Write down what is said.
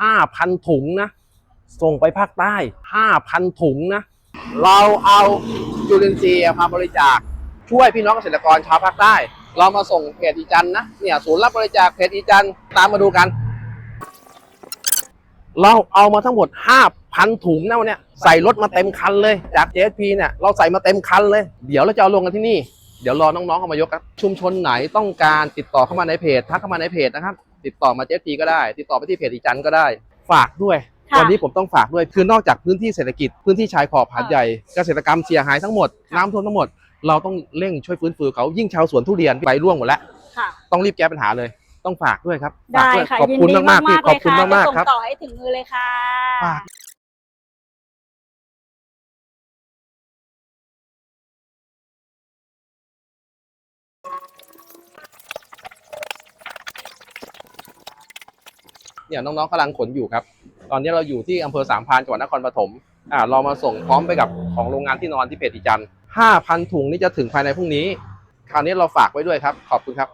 5,000ถุงนะ ส่งไปภาคใต้5,000ถุงนะ เราเอาจุลินทรีย์มาบริจาคช่วยพี่น้องเกษตรกรชาวภาคใต้ เรามาส่งเพจอีจันนะเนี่ยศูนย์รับบริจาคเพจอีจันตามมาดูกัน เราเอามาทั้งหมด5,000ถุงนะวันนี้ใส่รถมาเต็มคันเลยจาก JSP เนี่ยเราใส่มาเต็มคันเลย เดี๋ยวเราจะเอาลงกันที่นี่เดี๋ยวรอน้องๆเอามายกครับชุมชนไหนต้องการติดต่อเข้ามาในเพจทักเข้ามาในเพจนะครับ ติดต่อมา JSP ก็ได้ ติดต่อไปที่เพจอีจันก็ได้ ฝากด้วย ค่ะวันนี้ผมต้องฝากด้วยคือนอกจากพื้นที่เศรษฐกิจพื้นที่ชายขอบหาดใหญ่เกษตรกรรมเสียหายทั้งหมดน้ำท่วมทั้งหมดเราต้องเร่งช่วยฟื้นฟูเขายิ่งชาวสวนทุเรียนไปร่วงหมดแล้วค่ะต้องรีบแก้ปัญหาเลย ต้องฝากด้วยครับฝากได้ด้วยค่ะขอบยินคุณดีมากๆพี่ๆขอบคุณเลยะมากจะๆครับส่งต่อให้ถึงมือเลยค่ะ ฝาก เนี่ยน้องๆกำลังขนอยู่ครับ ตอนนี้เราอยู่ที่อำเภอสามพานจังหวัดนครปฐมอ่าเรามาส่งพร้อมไปกับของโรงงานที่นอนที่เพจิจันห้าพันถุงนี่จะถึงภายในพรุ่งนี้ คราวนี้เราฝากไว้ด้วยครับ ขอบคุณครับ